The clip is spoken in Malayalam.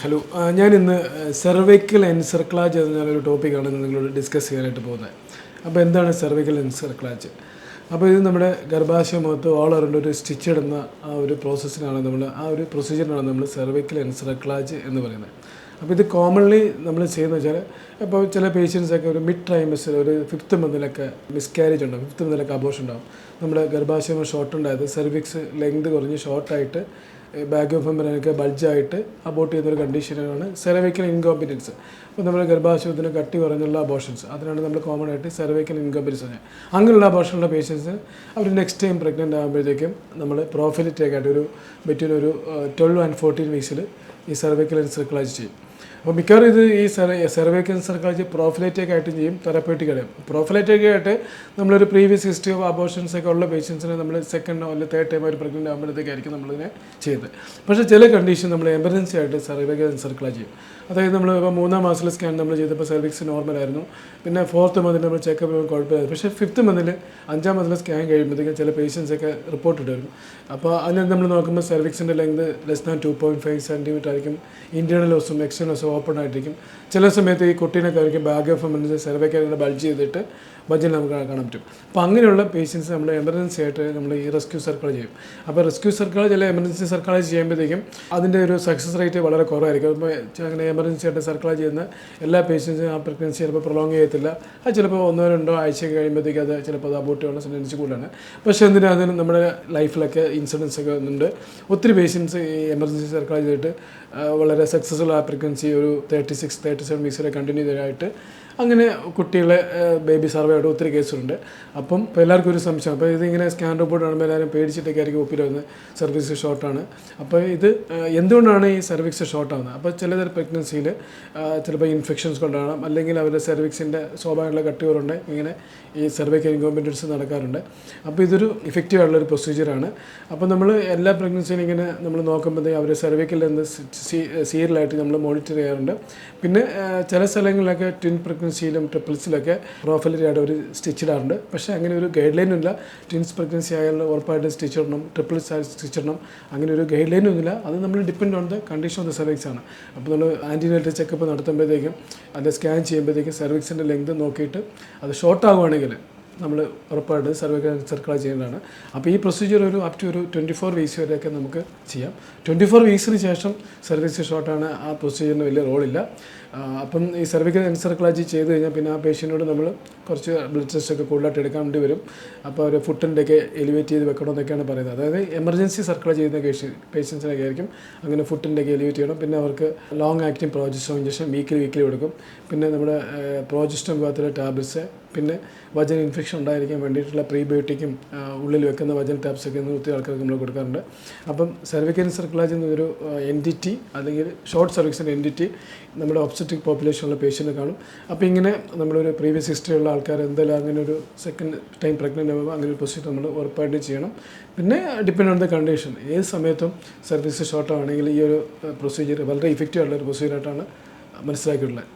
ഹലോ ഇന്ന് സെർവൈക്കൽ എൻസർക്ലാജ് എന്നൊരു ടോപ്പിക്കാണ് നിങ്ങളോട് ഡിസ്കസ് ചെയ്യാനായിട്ട് പോകുന്നത്. അപ്പോൾ എന്താണ് സെർവൈക്കൽ എൻസർക്ലാജ് അപ്പോൾ ഇത് നമ്മുടെ ഗർഭാശയ മുഖത്ത് ഓൾ അറൗണ്ട് ഒരു സ്റ്റിച്ച് ഇടുന്ന ആ ഒരു പ്രോസസ്സിനാണ് നമ്മൾ ആ ഒരു പ്രൊസീജിയറിനാണ് നമ്മൾ സെർവൈക്കൽ എൻസർക്ലാജ് എന്ന് പറയുന്നത്. അപ്പോൾ ഇത് കോമൺലി നമ്മൾ ചെയ്യുന്ന വെച്ചാൽ ഇപ്പോൾ ചില പേഷ്യൻസൊക്കെ ഒരു മിഡ് ട്രൈമസിൽ ഒരു ഫിഫ്ത്ത് മന്തിലൊക്കെ മിസ്കാരേജ് ഉണ്ടാവും. ഫിഫ്ത്ത് മന്തിലൊക്കെ അബോഷൻ ഉണ്ടാവും. നമ്മുടെ ഗർഭാശയം ഷോർട്ട് ഉണ്ടായത് സെർവിക്സ് ലെങ്ത് കുറഞ്ഞ് ഷോർട്ടായിട്ട് ബാഗ് ഓഫ് മെമ്പറിനൊക്കെ ബൾജായിട്ട് അബോട്ട് ചെയ്യുന്നൊരു കണ്ടീഷനാണ് സെർവൈക്കൽ ഇൻകോമ്പിറ്റൻസ് അപ്പോൾ നമ്മുടെ ഗർഭാശയത്തിന് കട്ടി കുറഞ്ഞുള്ള അബോഷൻസ് അതിനാണ് നമ്മൾ കോമൺ ആയിട്ട് സെർവൈക്കൽ ഇൻകോമ്പിറ്റൻസ് പറഞ്ഞത്. അങ്ങനെയുള്ള അബോഷനുള്ള പേഷ്യൻസ് അവർ നെക്സ്റ്റ് ടൈം പ്രഗ്നന്റ് ആകുമ്പോഴത്തേക്കും നമ്മൾ പ്രോഫിലിറ്റേക്കായിട്ട് ഒരു ബിറ്റ്വീൻ ഒരു ട്വൽവ് ആൻഡ് ഫോർട്ടീൻ വീക്സിൽ ഈ സെർവൈക്കൽ സർക്കുലൈസ് ചെയ്യും. അപ്പോൾ മിക്കവാറും ഇത് ഈ സെർവൈക്കൽ സർക്കാജ് പ്രോഫിലേറ്റേക്ക് ആയിട്ട് ചെയ്യും തെറപ്പേറ്റിക് ആയിട്ട്. പ്രോഫിലേറ്റേക്ക് ആയിട്ട് നമ്മളൊരു പ്രീവിയസ് ഹിസ്റ്ററി ഓഫ് അബോഷൻസ് ഒക്കെ ഉള്ള പേഷ്യൻസിനെ നമ്മൾ സെക്കൻഡോ അല്ലെങ്കിൽ തേർഡ് ടൈം ഒരു പ്രഗ്നന്റ് ആകുമ്പോഴത്തേക്കായിരിക്കും നമ്മളിതിനെ ചെയ്യുന്നത്. പക്ഷേ ചില കണ്ടീഷൻ നമ്മൾ എമർജൻസി ആയിട്ട് സെർവൈക്കൽ സർക്കിളാ ചെയ്യും. അതായത് നമ്മൾ ഇപ്പോൾ മൂന്നാം മാസത്തിലെ സ്കാൻ നമ്മൾ ചെയ്തപ്പോൾ സെർവിക്സ് നോർമലായിരുന്നു പിന്നെ ഫോർത്ത് മന്തിൽ നമ്മൾ ചെക്കപ്പ് ചെയ്യുമ്പോൾ കുഴപ്പമില്ലായിരുന്നു. പക്ഷേ ഫിഫ്ത്ത് മന്തിൽ അഞ്ചാം മന്തിലെ സ്കാൻ കഴിയുമ്പോഴത്തേക്കും ചില പേഷ്യൻസ് ഒക്കെ റിപ്പോർട്ട് വരും അപ്പോൾ അതിനകത്ത് നമ്മൾ നോക്കുമ്പോൾ സെർവിക്സിന്റെ length less than two point five centimetre ആയിരിക്കും. ഇന്റേർണൽ ഓസും എക്സ്റ്റേണൽ ഓസും ഓപ്പൺ ആയിട്ടിരിക്കും. ചില സമയത്ത് ഈ കുട്ടീനെ കയറിക്കും ബാഗ് ഓഫ് എമർജൻസി സർവേ കയറി ബൾജ് ചെയ്തിട്ട് ബജൻ നമുക്ക് കാണാൻ പറ്റും. അപ്പോൾ അങ്ങനെയുള്ള പേഷ്യൻസ് നമ്മൾ എമർജൻസി ആയിട്ട് നമ്മൾ ഈ റെസ്ക്യൂ സർക്കിൾ ചെയ്യും. അപ്പോൾ റെസ്ക്യൂ സർക്കിൾ ചില എമർജൻസി സർക്കിൾ ചെയ്യുമ്പോഴത്തേക്കും അതിന്റെ ഒരു സക്സസ് റേറ്റ് വളരെ കുറവായിരിക്കും. അപ്പോൾ അങ്ങനെ എമർജൻസി ആയിട്ട് സർക്കിൾ ചെയ്യുന്ന എല്ലാ പേഷ്യൻസും ആ പ്രഗ്നൻസി ചിലപ്പോൾ പ്രൊലോങ് ചെയ്യത്തില്ല. അത് ചിലപ്പോൾ ഒന്നോ രണ്ടോ ആഴ്ച കഴിയുമ്പോഴത്തേക്ക് അത് ചിലപ്പോൾ അത് അബോട്ട് ചെയ്യാനുള്ള ടെൻഡൻസി കൂടുതലാണ്. പക്ഷേ എന്തിനാ അതിന് നമ്മുടെ ലൈഫിലൊക്കെ ഇൻസിഡൻസ് ഒക്കെ ഉണ്ട്? ഒത്തിരി പേഷ്യൻസ് ഈ എമർജൻസി സർക്കിൾ ചെയ്തിട്ട് വളരെ സക്സസ്ഫുൾ ആ പ്രഗ്നൻസി ഒരു തേർട്ടി സിക്സ് തേർട്ടി സെവൻ വീക്സിലെ കണ്ടിന്യൂ ചെയ്തതായിട്ട് അങ്ങനെ കുട്ടികളെ ബേബി സർവേ ആയിട്ട് ഒത്തിരി കേസുണ്ട് അപ്പം ഇപ്പോൾ എല്ലാവർക്കും ഒരു സംശയം. അപ്പോൾ ഇതിങ്ങനെ സ്കാൻ റിപ്പോർട്ട് കാണുമ്പോൾ എല്ലാവരും പേടിച്ചിട്ടൊക്കെ ആയിരിക്കും ഒപ്പിൽ വന്ന് സർവീസ് ഷോർട്ടാണ് അപ്പോൾ ഇത് എന്തുകൊണ്ടാണ് ഈ സർവീസ് ഷോർട്ടാകുന്നത് അപ്പോൾ ചില പ്രഗ്നൻസിയിൽ ചിലപ്പോൾ ഇൻഫെക്ഷൻസ് കൊണ്ടാണ് അല്ലെങ്കിൽ അവരുടെ സെർവിക്സിന്റെ സ്വാഭാവികമുള്ള കട്ടികളുണ്ട് ഇങ്ങനെ ഈ സർവേ സർവൈക്കൽ ഇൻകോമ്പറ്റൻസ് നടക്കാറുണ്ട്. അപ്പോൾ ഇതൊരു ഇഫക്റ്റീവ് ആയിട്ടുള്ള ഒരു പ്രൊസീജിയറാണ് അപ്പോൾ നമ്മൾ എല്ലാ പ്രഗ്നൻസിയിലും ഇങ്ങനെ നമ്മൾ നോക്കുമ്പോഴത്തേക്ക് അവരെ സർവേക്കിൽ നിന്ന് സീരിയലായിട്ട് നമ്മൾ മോണിറ്റർ ചെയ്യാറുണ്ട്. പിന്നെ ചില സ്ഥലങ്ങളിലൊക്കെ ട്വിൻ പ്രഗ്നൻസിയിലും ട്രിപ്പിൾസിലൊക്കെ പ്രോഫിലറായിട്ട് ഒരു സ്റ്റിച്ച് ഇടാറുണ്ട് പക്ഷേ അങ്ങനെ ഒരു ഗൈഡ് ലൈനും ഇല്ല. ട്വിൻസ് പ്രഗ്നൻസി ആയാലും ഉറപ്പായിട്ട് സ്റ്റിച്ച് ഇടണം ട്രിപ്പിൾസ് ആയാലും സ്റ്റിച്ച് ഇടണം അങ്ങനെ ഒരു ഗൈഡ് ലൈനും ഇല്ല. അത് നമ്മൾ depend on the condition of the cervix ആണ്. അപ്പോൾ നമ്മൾ ആന്റിനേറ്റർ ചെക്കപ്പ് നടത്തുമ്പോഴത്തേക്കും അത് സ്കാൻ ചെയ്യുമ്പോഴത്തേക്കും സെർവിക്സിന്റെ ലെങ്ത് നോക്കിയിട്ട് അത് ഷോർട്ട് ആവുകയാണെങ്കിൽ നമ്മൾ ഉറപ്പായിട്ട് സർവേ സർക്കിൾ ചെയ്യേണ്ടതാണ്. അപ്പോൾ ഈ പ്രൊസീജിയർ ഒരു അപ് ടു ഒരു ട്വന്റി ഫോർ വീക്സ് വരെയൊക്കെ നമുക്ക് ചെയ്യാം. ട്വന്റി ഫോർ വീക്സിന് ശേഷം സർവീസ് ഷോർട്ടാണ് ആ പ്രൊസീജിയറിന് വലിയ റോളില്ല അപ്പം ഈ സർവിക്കൽ എൻസർക്ലാജി ചെയ്ത് കഴിഞ്ഞാൽ പിന്നെ ആ പേഷ്യന്റോട് നമ്മൾ കുറച്ച് ബ്ലഡ് ടെസ്റ്റ് ഒക്കെ കൂടുതലായിട്ട് എടുക്കാൻ വേണ്ടി വരും. അപ്പോൾ അവർ ഒക്കെ എലിവേറ്റ് ചെയ്ത് വെക്കണമെന്നൊക്കെയാണ് പറയുന്നത്. അതായത് എമർജൻസി സർക്കിൾ ചെയ്യുന്ന പേഷ്യൻസിനൊക്കെ ആയിരിക്കും. അങ്ങനെ ഫുഡിന്റെ ഒക്കെ എലിവേറ്റ് ചെയ്യണം. പിന്നെ അവർക്ക് ലോങ് ആക്ടിങ് പ്രോജസ്റ്റോ ഇഞ്ചക്ഷൻ വീക്കിലി വീക്കിലി കൊടുക്കും. പിന്നെ നമ്മുടെ പ്രോജസ്റ്റോ വിഭാഗത്തിലെ ടാബ്ലറ്റ്സ് പിന്നെ വജൻ ഇൻഫെക്ഷൻ ഉണ്ടായിരിക്കാൻ വേണ്ടിയിട്ടുള്ള പ്രീബയോട്ടിക്കും ഉള്ളിൽ വെക്കുന്ന വജൻ ടാബ്സ് ഒക്കെ ഒത്തിരി ആൾക്കാർക്ക് നമ്മൾ കൊടുക്കാറുണ്ട്. അപ്പം സെർവിക്കൽ സർക്കുലാജ് എന്നൊരു എന്റിറ്റി അല്ലെങ്കിൽ ഷോർട്ട് സർവീസിന്റെ എന്റിറ്റി നമ്മുടെ ഒബ്സറ്റിക് പോപ്പുലേഷനുള്ള പേഷ്യന്റ് കാണും. അപ്പോൾ ഇങ്ങനെ നമ്മളൊരു പ്രീവിയസ് ഹിസ്റ്ററി ഉള്ള ആൾക്കാർ എന്തായാലും അങ്ങനെ ഒരു സെക്കൻഡ് ടൈം പ്രഗ്നന്റ് ആകുമ്പോൾ അങ്ങനെ ഒരു പ്രൊസീജർ നമ്മൾ ഉറപ്പായിട്ട് ചെയ്യണം. പിന്നെ ഡിപ്പെൻഡ് ഓൺ ദ കണ്ടീഷൻ ഏത് സമയത്തും സർവീസ് ഷോർട്ടാണെങ്കിൽ ഈ ഒരു പ്രൊസീജിയർ വളരെ ഇഫക്റ്റീവ് ആയിട്ടുള്ള ഒരു പ്രൊസീജിയറായിട്ടാണ് മനസ്സിലാക്കിയിട്ടുള്ളത്.